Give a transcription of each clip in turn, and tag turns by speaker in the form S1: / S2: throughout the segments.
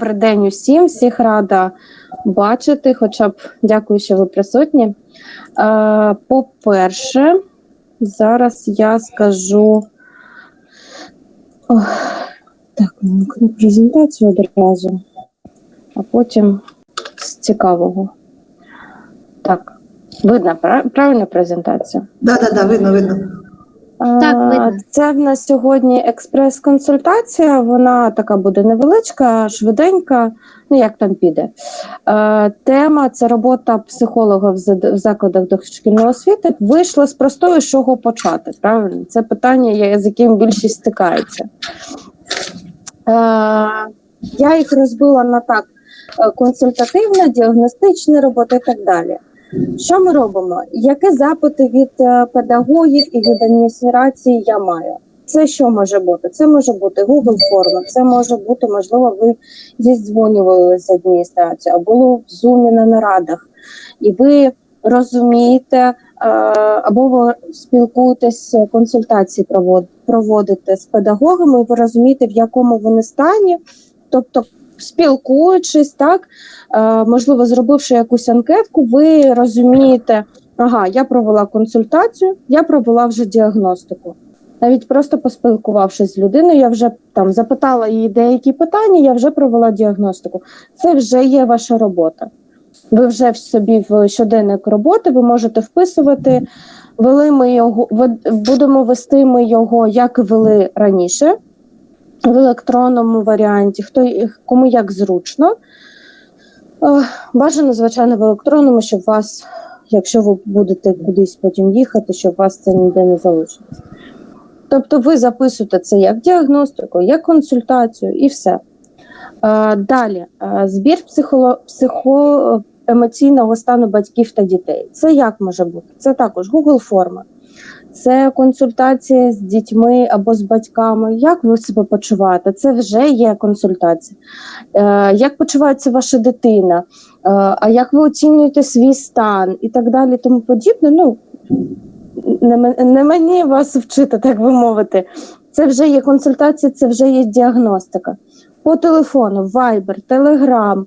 S1: Добрий день усім, всіх рада бачити. Хоча б дякую, що ви присутні. Е, По-перше, зараз я скажу. Ох, так, вимкну презентацію одразу, а потім з цікавого. Так, видно, пра- правильно презентація?
S2: Да, да, да, видно, видно.
S3: Так,
S1: А,
S3: видно.
S1: Це в нас сьогодні експрес-консультація. Вона така буде невеличка, швиденька. Ну як там піде. Е, Тема це робота психолога в закладах дошкільної освіти. Вийшла з простої, з чого почати. Правильно, це питання, з яким більшість стикається. Е, Я їх розбила на так: е, консультативна, діагностична робота і так далі. Що ми робимо? Які запити від е, педагогів і від адміністрації я маю? Це що може бути? Це може бути Google форма, це може бути, можливо, ви зідзвонювалися з адміністрацією, або були в Zoom на нарадах, і ви розумієте, е, або ви спілкуєтесь, консультації провод- проводите з педагогами, і ви розумієте, в якому вони стані, тобто спілкуючись, так е, можливо, зробивши якусь анкетку, ви розумієте, ага, я провела консультацію, я провела вже діагностику. Навіть просто поспілкувавшись з людиною, я вже там запитала її деякі питання, я вже провела діагностику. Це вже є ваша робота. Ви вже в собі в щоденник роботи, ви можете вписувати. Вели ми його, будемо вести ми його, як вели раніше, в електронному варіанті, хто кому як зручно. Е, Бажано, звичайно, в електронному, щоб вас, якщо ви будете кудись потім їхати, щоб вас це ніде не залишилось. Тобто ви записуєте це як діагностику, як консультацію і все. Е, Далі, е, збір психоло- психоемоційного стану батьків та дітей. Це як може бути? Це також Google форма. Це консультація з дітьми або з батьками. Як ви себе почуваєте? Це вже є консультація. Е, як почувається ваша дитина? Е, а як ви оцінюєте свій стан і так далі, тому подібне. Ну не, не мені вас вчити, так би мовити. Це вже є консультація, це вже є діагностика. По телефону, Viber, Telegram,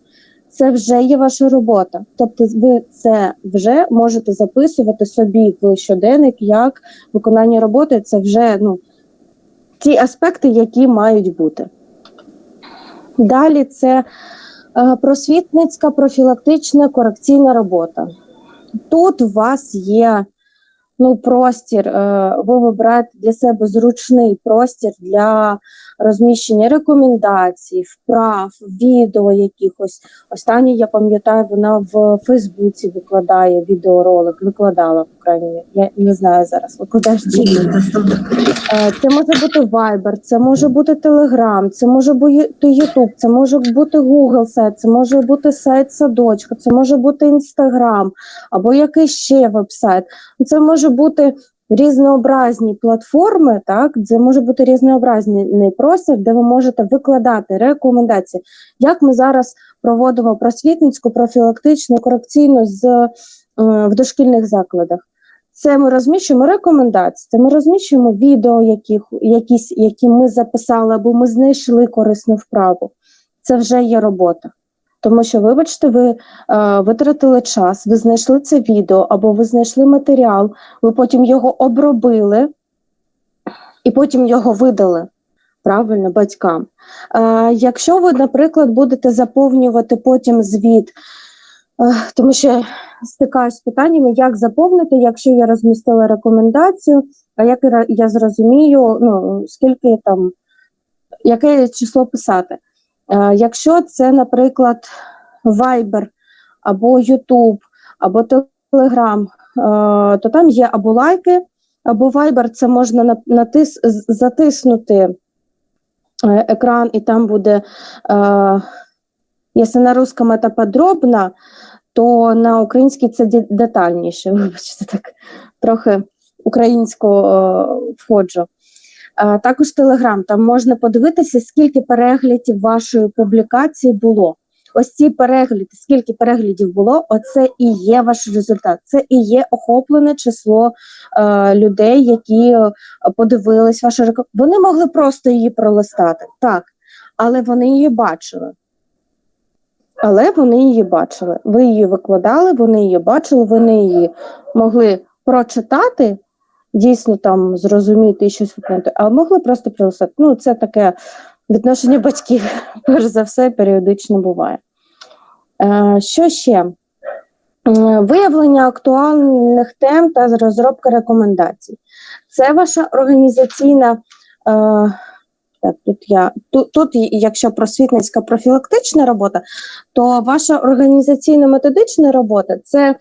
S1: це вже є ваша робота. Тобто, ви це вже можете записувати собі в щоденник як виконання роботи. Це вже ну, ті аспекти, які мають бути. Далі це е, просвітницька профілактична корекційна робота. Тут у вас є ну, простір, е, ви вибираєте для себе зручний простір для розміщення рекомендацій, вправ, відео якихось. Останнє, я пам'ятаю, вона в Фейсбуці викладає відеоролик, викладала, крайній мірі. Я не знаю зараз, викладаєш чи ні. Е, Це може бути Viber, це може бути Telegram, це може бути YouTube, це може бути Google сайт, це може бути сайт садочка, це може бути Instagram або якийсь ще веб-сайт. Це може бути різнообразні платформи, так, це може бути різнообразний простір, де ви можете викладати рекомендації. Як ми зараз проводимо просвітницьку, профілактичну, корекційну з, е, в дошкільних закладах. Це ми розміщуємо рекомендації, це ми розміщуємо відео, яких, якісь, які ми записали, або ми знайшли корисну вправу. Це вже є робота. Тому що, вибачте, ви е, витратили час, ви знайшли це відео, або ви знайшли матеріал, ви потім його обробили і потім його видали правильно батькам. Е, якщо ви, наприклад, будете заповнювати потім звіт, е, тому що я стикаюся з питаннями, як заповнити, якщо я розмістила рекомендацію, а як я зрозумію, ну, скільки там, яке число писати. Е, якщо це, наприклад, Viber або YouTube, або Telegram, е, то там є або лайки, або Viber, це можна на- натис, затиснути е, екран, і там буде, якщо на русском це подробно, то на українській це детальніше. Вибачте, так трохи українську входжу. Е, також Телеграм, там можна подивитися, скільки переглядів вашої публікації було. Ось ці перегляди, скільки переглядів було, оце і є ваш результат. Це і є охоплене число е, людей, які е, подивились вашу рекламу. Вони могли просто її пролистати, так, але вони її бачили. але вони її бачили. Ви її викладали, вони її бачили, вони її могли прочитати, дійсно там зрозуміти і щось виконати, а могли просто прилисати. Ну, це таке відношення батьків, перш за все, періодично буває. Е, що ще? Виявлення актуальних тем та розробка рекомендацій. Це ваша організаційна. Е, так, тут я тут, тут, якщо просвітницька профілактична робота, то ваша організаційно-методична робота це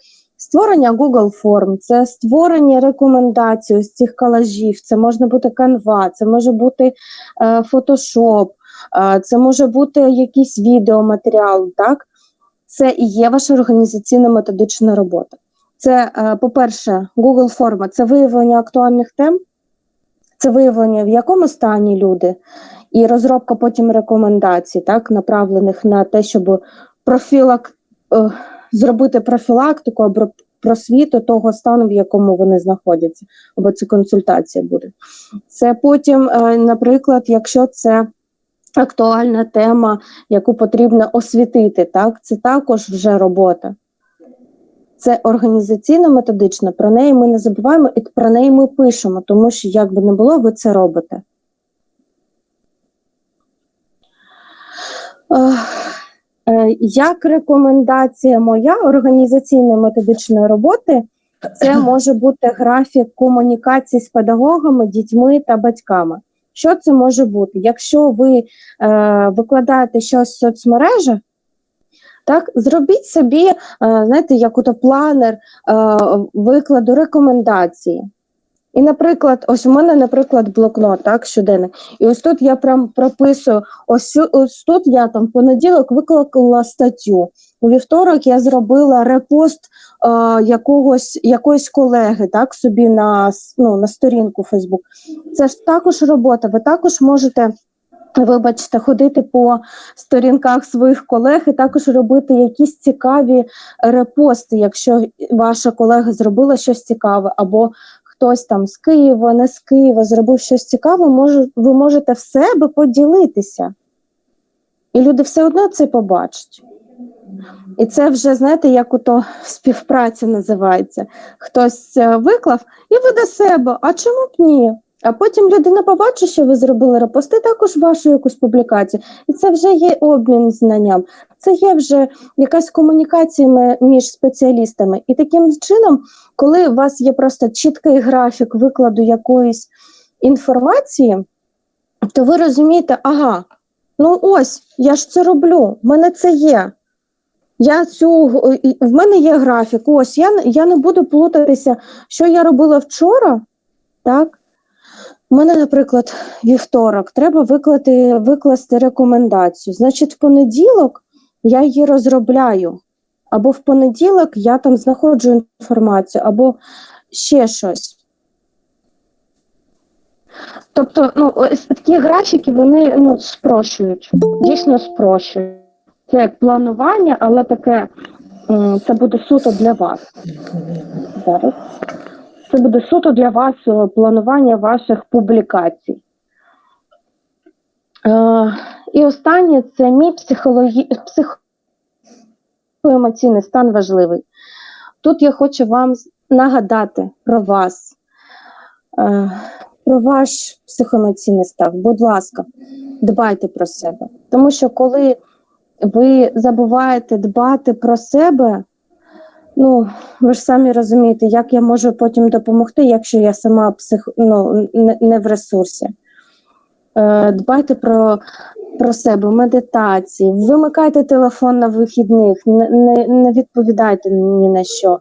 S1: створення Google форм, це створення рекомендацій з цих колажів, це може бути Canva, це може бути е, Photoshop, е, це може бути якийсь відеоматеріал. так? Це і є ваша організаційно-методична робота. Це, е, по-перше, Google форма це виявлення актуальних тем, це виявлення, в якому стані люди, і розробка потім рекомендацій, так, направлених на те, щоб профілак, зробити профілактику або просвіту того стану, в якому вони знаходяться, або це консультація буде. Це потім, е, наприклад, якщо це актуальна тема, яку потрібно освітити, так, це також вже робота. Це організаційно-методична, про неї ми не забуваємо і про неї ми пишемо, тому що, як би не було, ви це робите. Е, як рекомендація моя організаційно-методичної роботи, це може бути графік комунікації з педагогами, дітьми та батьками. Що це може бути? Якщо ви е, викладаєте щось в соцмережах, так, зробіть собі, е, знаєте, як ото планер е, викладу рекомендації. І, наприклад, ось у мене, наприклад, блокнот, так, щоденник. І ось тут я прям прописую, ось ось тут я там понеділок викликала статтю. У вівторок я зробила репост е, якогось якоїсь колеги, так, собі на ну, на сторінку Фейсбук. Це ж також робота. Ви також можете. Вибачте, ходити по сторінках своїх колег і також робити якісь цікаві репости, якщо ваша колега зробила щось цікаве, або хтось там з Києва, не з Києва зробив щось цікаве, може, ви можете в себе поділитися. І люди все одно це побачать. І це вже, знаєте, як ото співпраця називається. Хтось е, виклав і ви до себе, а чому б ні? А потім людина побачить, що ви зробили репости, також вашу якусь публікацію. І це вже є обмін знанням, це є вже якась комунікація між спеціалістами. І таким чином, коли у вас є просто чіткий графік викладу якоїсь інформації, то ви розумієте, ага, ну ось, я ж це роблю, в мене це є. Я цю В мене є графік. Ось я я не буду плутатися, що я робила вчора, так? У мене, наприклад, вівторок, треба виклати, викласти рекомендацію. Значить, в понеділок я її розробляю, або в понеділок я там знаходжу інформацію, або ще щось. Тобто, ну, ось такі графіки вони ну, спрощують, дійсно спрощують. Це як планування, але таке це буде суто для вас. Зараз. Це буде суто для вас е, планування ваших публікацій. Е, І останнє це мій психологі... психоемоційний стан важливий. Тут я хочу вам нагадати про вас, е, про ваш психоемоційний стан. Будь ласка, дбайте про себе. Тому що коли ви забуваєте дбати про себе, Ну, ви ж самі розумієте, як я можу потім допомогти, якщо я сама псих... ну, не, в ресурсі. Е, Дбайте про про себе, медитації, вимикайте телефон на вихідних, не, не, не відповідайте ні на що.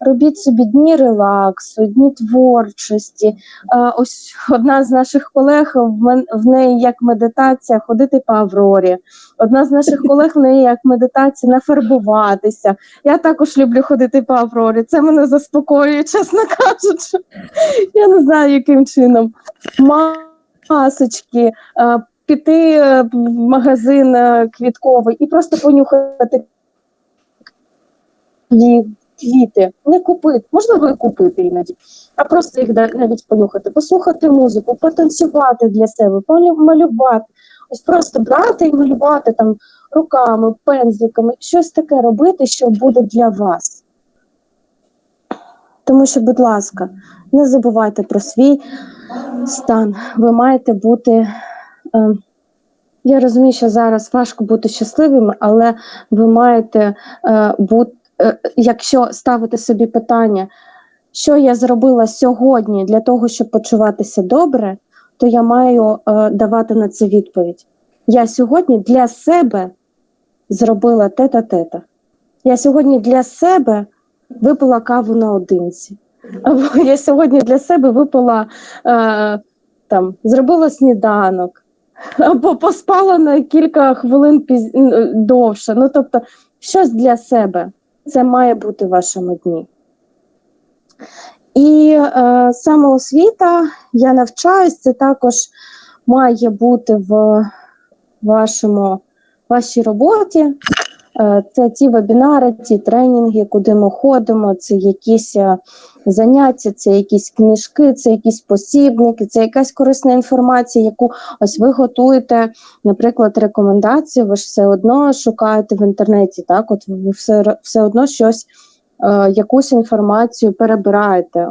S1: Робіть собі дні релаксу, дні творчості. А, Ось одна з наших колег в, в неї як медитація ходити по Аврорі. Одна з наших колег в неї як медитація нафарбуватися. Я також люблю ходити по Аврорі. Це мене заспокоює, чесно кажучи. Я не знаю, яким чином. Масочки піти е, в магазин е, квітковий і просто понюхати квіти, не купити, можливо, і купити іноді, а просто їх навіть понюхати, послухати музику, потанцювати для себе, малювати. Ось просто брати і малювати там руками, пензликами, щось таке робити, що буде для вас. Тому що, будь ласка, не забувайте про свій стан. Ви маєте бути. Е, я розумію, що зараз важко бути щасливими, але ви маєте е, бути, е, якщо ставити собі питання, що я зробила сьогодні для того, щоб почуватися добре, то я маю давати на це відповідь. Я сьогодні для себе зробила те-та те-та. Я сьогодні для себе випила каву наодинці. Або я сьогодні для себе випила е, там, зробила сніданок, або поспала на кілька хвилин піз... довше. Ну, тобто, щось для себе. Це має бути в вашому дні. І е, самоосвіта, я навчаюсь, це також має бути в вашому, вашій роботі. Е, Це ті вебінари, ті тренінги, куди ми ходимо, це якісь е, заняття, це якісь книжки, це якісь посібники, це якась корисна інформація, яку ось ви готуєте, наприклад, рекомендації, ви ж все одно шукаєте в інтернеті, так? От ви все, все одно щось, е, якусь інформацію перебираєте.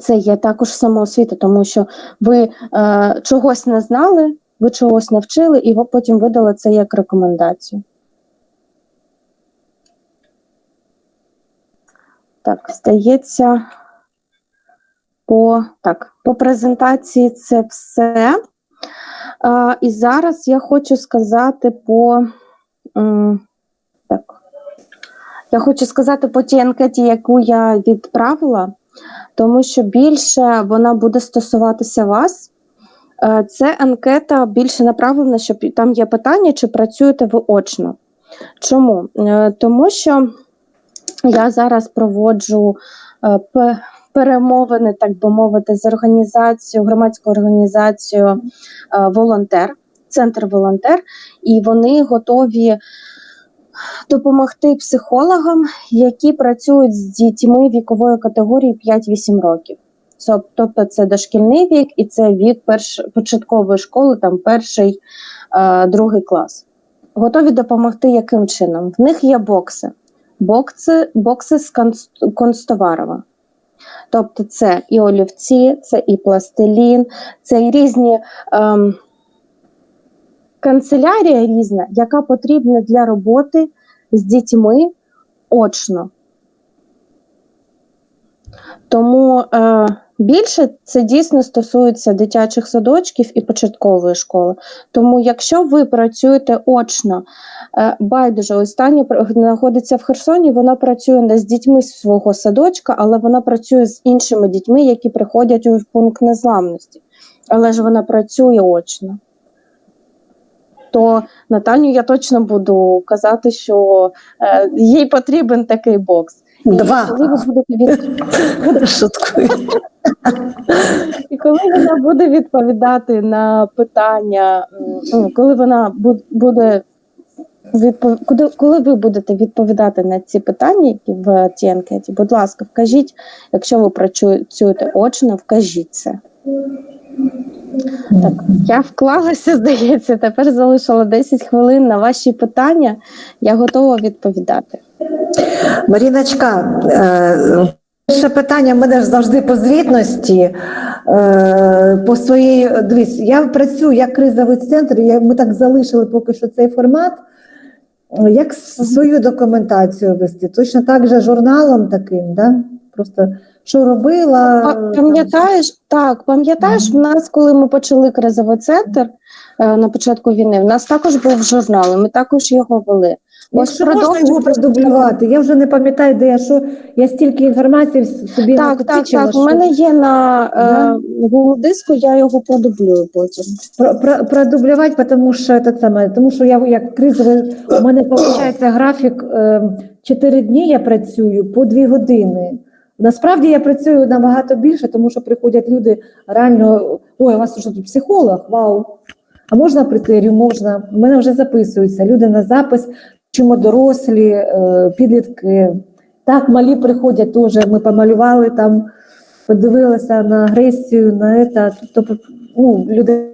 S1: Це є також самоосвіта, тому що ви е, чогось не знали, ви чогось навчили, і потім видали це як рекомендацію. Так, здається, по, так, по презентації це все. А, і зараз я хочу сказати по. так. Я хочу сказати по тій анкеті, яку я відправила, тому що більше вона буде стосуватися вас. Е, Це анкета більше направлена, що пі- там є питання, чи працюєте ви очно. Чому? Е, Тому що я зараз проводжу е, перемовини, так би мовити, з організацією, громадською організацією е, Волонтер, Центр Волонтер, і вони готові допомогти психологам, які працюють з дітьми вікової категорії 5-8 років. Тобто це дошкільний вік і це вік перш, початкової школи, там перший, е, клас. Готові допомогти яким чином? В них є бокси. Бокси, бокси з констоварова. Тобто це і олівці, це і пластилін, це і різні ем, канцелярія різна, яка потрібна для роботи з дітьми очно. Тому е, більше це дійсно стосується дитячих садочків і початкової школи. Тому, якщо ви працюєте очно, е, байдуже, ось Таня знаходиться в Херсоні, вона працює не з дітьми з свого садочка, але вона працює з іншими дітьми, які приходять у пункт незламності. Але ж вона працює очно. То Наталю я точно буду казати, що е, їй потрібен такий бокс. І Коли ви будете від...
S2: Шуткую.
S1: І коли вона буде відповідати на питання, ну, коли вона бу- буде відпов... коли ви будете відповідати на ці питання, які в цій анкеті, будь ласка, вкажіть, якщо ви працюєте очно, вкажіть це. Так, я вклалася, здається, тепер залишила 10 хвилин на ваші питання. Я готова відповідати.
S2: Маріночка, е, перше питання в мене ж завжди по звітності. Е, По своїй, дивись, я працюю як кризовий центр, ми так залишили поки що цей формат. Як свою документацію вести? Точно так же журналом таким, да? Просто що робила?
S1: Пам'ятаєш, так, пам'ятаєш, в нас, коли ми почали кризовий центр е, на початку війни, в нас також був журнал, і ми також його вели. Ось
S2: Якщо можна його продублювати, я вже не пам'ятаю, де я що. Я стільки інформації собі
S1: Так, так,
S2: накопичила,
S1: так. У мене є на е, Google диску, я його продублюю потім.
S2: Про, про, продублювати, тому що це саме, тому що я як кризовий, у мене виходить графік е, 4 дні я працюю по 2 години. Насправді я працюю набагато більше, тому що приходять люди реально, ой, у вас що тут психолог? Вау! А можна прийти? Можна. У мене вже записуються. Люди на запис, чому дорослі, е, підлітки. Так, малі приходять теж. Ми помалювали там, подивилися на агресію, на це. Тобто, ну, люди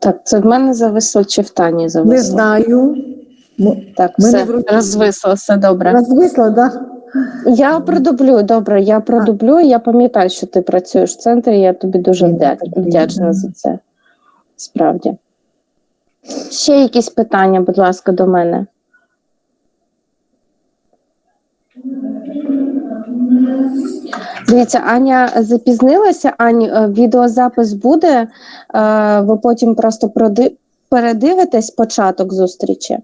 S1: Так, це в мене зависло чи в Тані
S2: Не знаю.
S1: Так,
S2: Мене
S1: все, розвисло, все добре.
S2: Розвисла, да?
S1: Я продублюю, добре, я продублюю. Я пам'ятаю, що ти працюєш в центрі, я тобі дуже вдячна за це. Справді. Ще якісь питання, будь ласка, до мене. Дивіться, Аня запізнилася. Ані, е, відеозапис буде. е, Ви потім просто передивитесь початок зустрічі.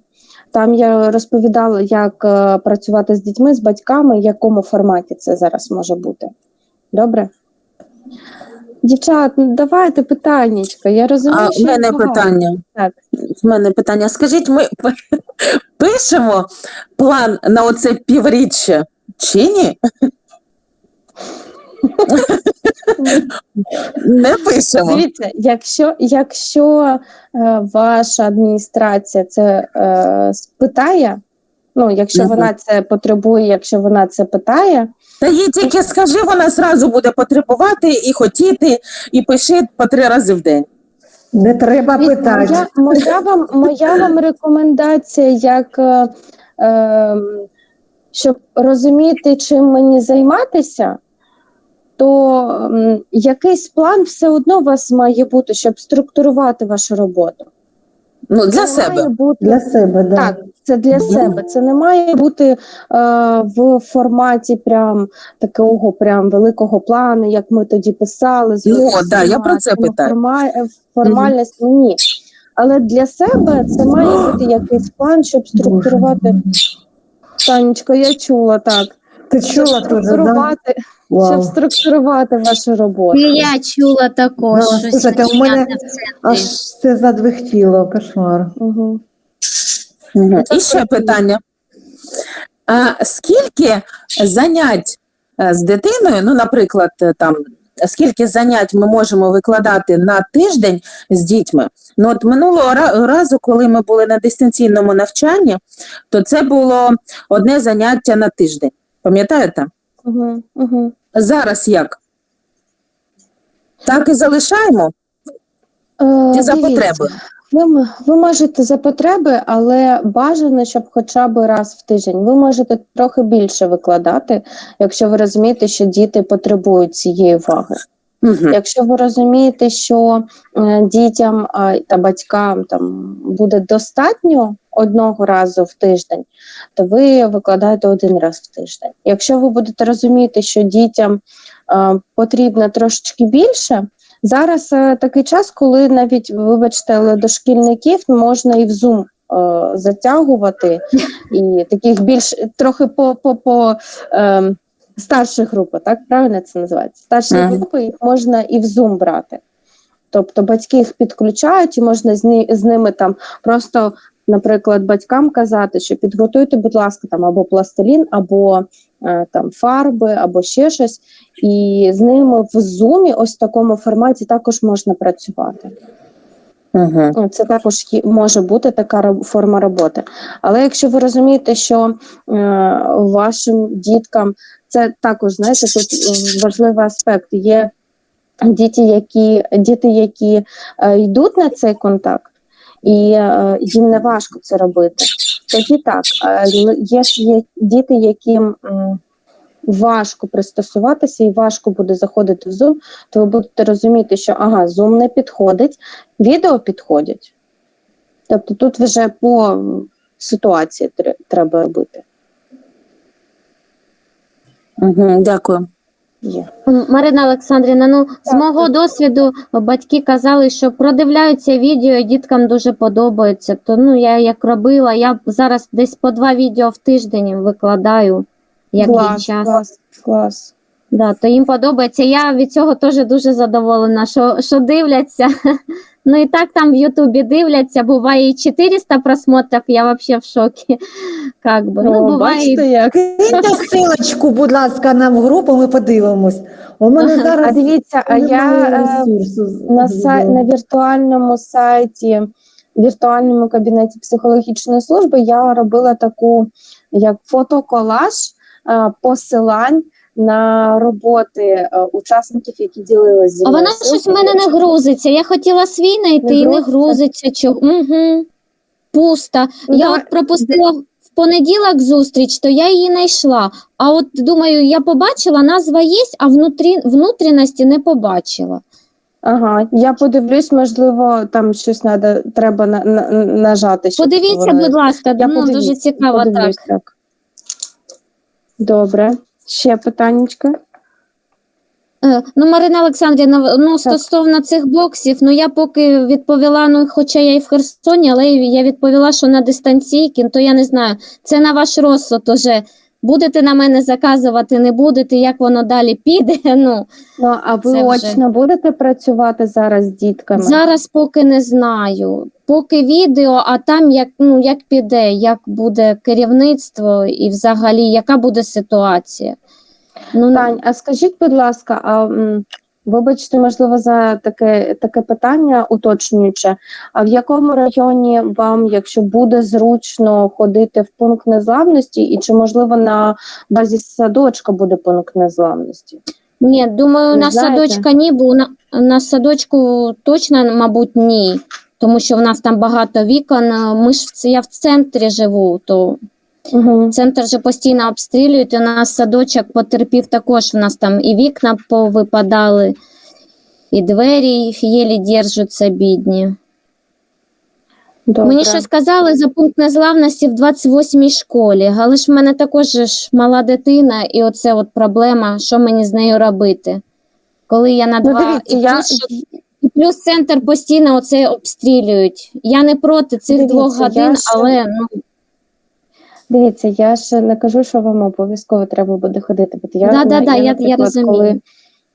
S1: Там я розповідала, як е, працювати з дітьми, з батьками, в якому форматі це зараз може бути. Добре? Дівчат, ну давайте питаннячка. Я розумію,
S3: А
S1: що
S3: мене
S1: багато.
S3: питання.
S1: Так.
S3: В мене питання. Скажіть, ми пишемо план на оце півріччя чи ні? Не пишемо.
S1: Дивіться, якщо, якщо е, ваша адміністрація це е, спитає, ну якщо вона це потребує, якщо вона це питає,
S3: Та їй тільки скажи, вона зразу буде потребувати і хотіти, і пиши по три рази в день.
S2: Не треба
S1: Дивіться,
S2: питати.
S1: Моя, моя, вам, моя вам рекомендація, як е, е, щоб розуміти, чим мені займатися, то якийсь план все одно у вас має бути, щоб структурувати вашу роботу.
S3: Ну, для
S1: Це
S3: себе.
S1: бути
S2: Для себе, да.
S1: так, це для себе. Це не має бути е, в форматі прям такого прям великого плану, як ми тоді писали.
S3: Ну, да, я про це
S1: цими
S3: питаю.
S1: форма- е, формальностями. Ні. Але для себе це має бути якийсь план, щоб структурувати. Танечко, я чула так.
S2: Ти
S1: Щоб
S2: чула теж, да?
S1: структурувати, щоб структурувати вашу роботу.
S4: І я чула також,
S2: Да,
S4: що
S2: слухайте, у мене. Аж все задвихтіло, кошмар.
S1: Угу.
S3: І ще питання. А скільки занять е, з дитиною, ну, наприклад, е, там, скільки занять ми можемо викладати на тиждень з дітьми? Ну, от минулого разу, коли ми були на дистанційному навчанні, то це було одне заняття на тиждень. Пам'ятаєте?
S1: Угу. Угу.
S3: Зараз як? Так і залишаємо?
S1: Е,
S3: Чи за
S1: дивіться,
S3: потреби?
S1: Ви, ви можете за потреби, але бажано, щоб хоча б раз в тиждень. Ви можете трохи більше викладати, якщо ви розумієте, що діти потребують цієї уваги.
S3: Угу.
S1: Якщо ви розумієте, що е, дітям та батькам там буде достатньо одного разу в тиждень, то ви викладаєте один раз в тиждень. Якщо ви будете розуміти, що дітям потрібно трошечки більше, зараз е, такий час, коли навіть, вибачте, але дошкільників можна і в Zoom е, затягувати, і таких більш трохи по, по, по е, старші групи, так правильно це називається? Старші
S3: Мгм.
S1: групи їх можна і в Zoom брати. Тобто батьки їх підключають, і можна з, ні, з ними там просто, наприклад, батькам казати, що підготуйте, будь ласка, там або пластилін, або е, там фарби, або ще щось. І з ними в Zoom, ось в такому форматі, також можна працювати.
S3: Угу.
S1: Це також може бути така форма роботи. Але якщо ви розумієте, що е, вашим діткам це також знаєте, тут е, важливий аспект. Є діти, які діти, які е, йдуть на цей контакт, і е, їм не важко це робити. Тоді так, е, є ж є діти, яким важко пристосуватися і важко буде заходити в Zoom, то ви будете розуміти, що ага, Zoom не підходить, відео підходять. Тобто тут вже по ситуації треба робити.
S3: Угу. Дякую.
S1: Є.
S4: Марина Олександрівна, ну з мого
S1: так.
S4: досвіду батьки казали, що продивляються відео, і діткам дуже подобається. То ну я як робила, я зараз десь по два відео в тиждень викладаю, як є час.
S1: клас, клас.
S4: Да, то їм подобається. Я від цього теж дуже задоволена, що, що дивляться. Ну і так там в Ютубі дивляться, буває і 400 просмотрів, я взагалі в шокі. Как би. Ну, буває
S1: бачите, як?
S2: Киньте будь ласка, нам в групу, ми подивимось. У мене зараз
S1: А дивіться, а я е, на, сай, на віртуальному сайті, віртуальному кабінеті психологічної служби я робила таку як фотоколаж е, посилань на роботи е, учасників, які ділились зі
S4: А вона щось в мене не грузиться. Я хотіла свій знайти і не
S1: грузиться?
S4: Чого? Угу. Пуста.
S1: Ну,
S4: я от пропустила в понеділок зустріч, то я її знайшла. А от думаю, я побачила, назва є, а внутрі, внутрішності не побачила.
S1: Ага, я подивлюсь, можливо, там щось надо, треба на, на, нажати. щоб
S4: Подивіться,
S1: воно-
S4: будь ласка,
S1: Я
S4: ну, дуже
S1: подивлюсь,
S4: цікаво так.
S1: так. Добре. Ще питаннячка?
S4: Е, Ну, Марина Олександрівна, ну стосовно цих боксів, ну я поки відповіла, ну хоча я і в Херсоні, але я відповіла, що на дистанційки, то я не знаю. Це на ваш розсуд уже. Будете на мене заказувати, не будете, як воно далі піде. Ну
S1: Ну, а ви очно будете працювати зараз з дітками?
S4: зараз поки не знаю. Поки відео, а там як ну як піде, як буде керівництво і взагалі яка буде ситуація. Ну
S1: Тань, а скажіть, будь ласка, а вибачте, можливо, за таке, таке питання уточнююче. А в якому районі вам, якщо буде зручно ходити в пункт незламності, і чи можливо на базі садочка буде пункт незламності?
S4: Ні, думаю, на
S1: знаєте?
S4: садочка ні, бо на, на садочку точно, мабуть, ні. Тому що в нас там багато вікон. Ми ж в ц- я в центрі живу, то
S1: Угу.
S4: центр же постійно обстрілюють. У нас садочок потерпів також. У нас там і вікна повипадали, і двері єлі держаться бідні.
S1: Добре.
S4: Мені щось казали за пункт незламності в 28-й школі, але ж в мене також ж мала дитина, і оце от проблема, що мені з нею робити. Коли я на
S1: Ну,
S4: два
S1: дивіться,
S4: і
S1: я,
S4: плюс, і плюс центр постійно оце обстрілюють. Я не проти цих
S1: Дивіться,
S4: двох годин,
S1: ж-
S4: але ну
S1: Дивіться, я ж не кажу, що вам обов'язково треба буде ходити. От я,
S4: Да, да, да, я- я розумію.
S1: Коли,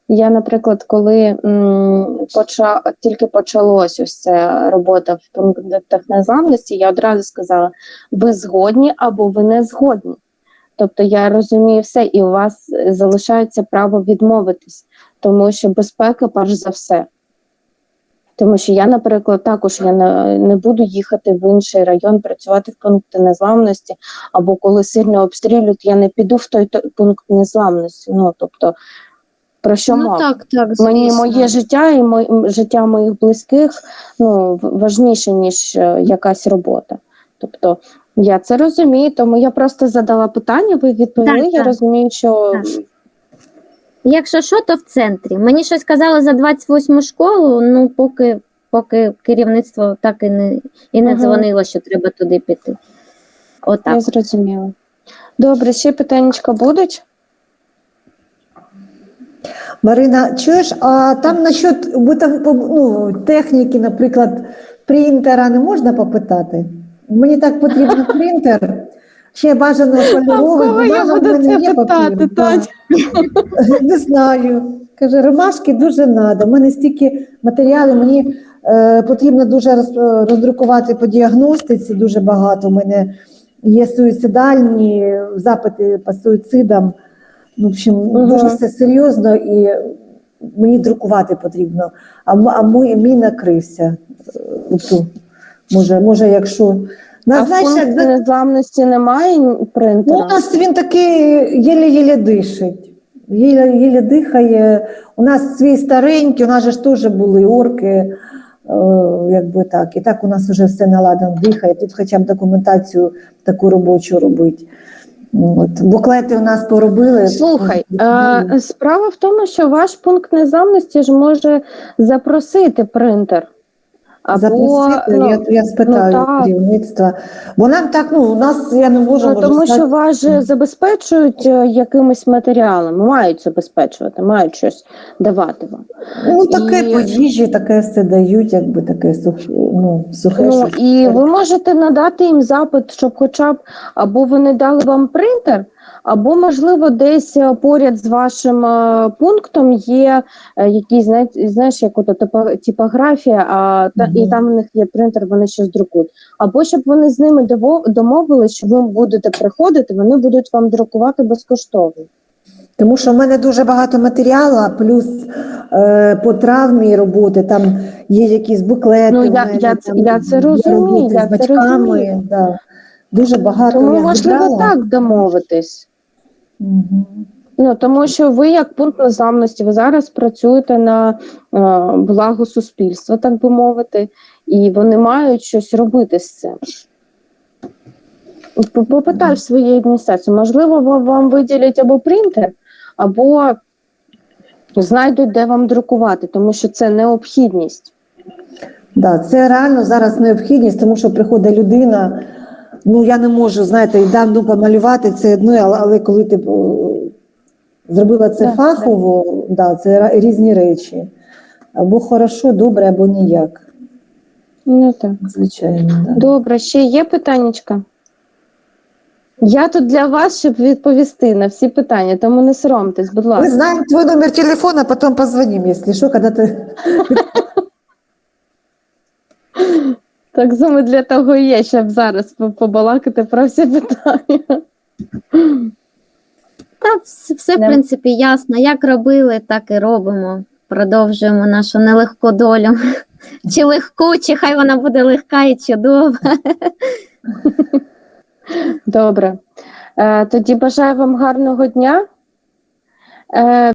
S1: я, наприклад, коли м, поча, тільки почалось ось це робота в пунктах незламності, я одразу сказала: ви згодні або ви не згодні. Тобто я розумію все, і у вас залишається право відмовитись, тому що безпека перш за все. Тому що я, наприклад, також я не, не буду їхати в інший район, працювати в пункти незламності, або коли сильно обстрілюють, я не піду в той, той пункт незламності. Ну тобто, про що
S4: ну
S1: мова?
S4: так, так,
S1: Мені моє життя і моє життя моїх близьких ну важніше ніж е, якась робота. Тобто я це розумію, тому я просто задала питання. Ви відповіли.
S4: Так,
S1: я
S4: так.
S1: розумію, що
S4: Так. Якщо що, то в центрі. Мені щось казали за 28 школу, ну поки, поки керівництво так і не, і не
S1: Ага.
S4: дзвонило, що треба туди піти. Отак.
S1: я зрозуміла. Добре, ще питаннячка будуть.
S2: Марина, чуєш, а там насчет ну, техніки, наприклад, принтера не можна попитати? Мені так потрібен принтер. Ще бажано кольоровий,
S1: я
S2: бумага в
S1: буду
S2: мене
S1: це
S2: є
S1: питати,
S2: папір. Да. Не знаю. Каже, ромашки дуже треба. У мене стільки матеріалів, мені е, потрібно дуже роз, роздрукувати по діагностиці, дуже багато. У мене є суїцидальні запити по суїцидам. В общем,
S1: Мгм.
S2: дуже все серйозно і мені друкувати потрібно. А, а мій, мій накрився. Е, може, може, якщо. На,
S1: а в
S2: знаєш, як
S1: пункті незламності немає
S2: Ну, у нас він такий єле-єле дишить. Єле-єле дихає. У нас свій старенький, у нас же ж теж були орки, е, якби так. І так у нас вже все наладано дихає. Тут хоча б документацію таку робочу робити. От. Буклети у нас поробили.
S1: Слухай, е, справа в тому, що ваш пункт незламності ж може запросити принтер. Або, ну,
S2: я, я спитаю
S1: ну, так.
S2: керівництва. Бо нам так, ну, у нас я не можу.
S1: ну, тому що вас же забезпечують е, якимись матеріалами, мають забезпечувати, мають щось давати вам.
S2: Ну, таке
S1: І-
S2: по їжі, таке все дають, якби таке сухе, ну, сухе.
S1: Ну,
S2: щось.
S1: і ви можете надати їм запит, щоб хоча б або вони дали вам принтер, або, можливо, десь е, поряд з вашим е, пунктом є е, якийсь, знаєш, як типо- типографія, а та, і там у них є принтер, вони щось друкують. Або щоб вони з ними домовились, що ви будете приходити, вони будуть вам друкувати безкоштовно.
S2: Тому що в мене дуже багато матеріалу, плюс е, по травмі роботи, там є якісь буклети.
S1: Ну, я-
S2: мене,
S1: я
S2: там
S1: я це розумію, я
S2: з
S1: це розумію.
S2: Да. Дуже багато
S1: Тому можливо так домовитись. Ну тому що ви, як пункт незламності, ви зараз працюєте на е, благо суспільства, так би мовити, і вони мають щось робити з цим. Попитай в своїй адміністрації, можливо, вам виділять або принтер, або знайдуть, де вам друкувати, тому що це необхідність.
S2: Да, це реально зараз необхідність, тому що приходить людина. Ну я не можу, знаєте, і давно помалювати це одно, але, але коли ти зробила це
S1: Так,
S2: фахово, да, це різні речі. Або хорошо, добре, або ніяк.
S1: Ну так.
S2: Звичайно, да.
S1: Добре, ще є питаннячка? Я тут для вас, щоб відповісти на всі питання, тому не соромтесь, будь ласка.
S2: знаем твой номер телефона, потом позвоним, если что, когда ты...
S1: Так саме для того і є, щоб зараз побалакати про всі питання.
S4: Та все, все в принципі ясно. Як робили, так і робимо. Продовжуємо нашу нелегку долю. Чи легку, чи хай вона буде легка і чудова.
S1: Добре. Е, тоді бажаю вам гарного дня. Е,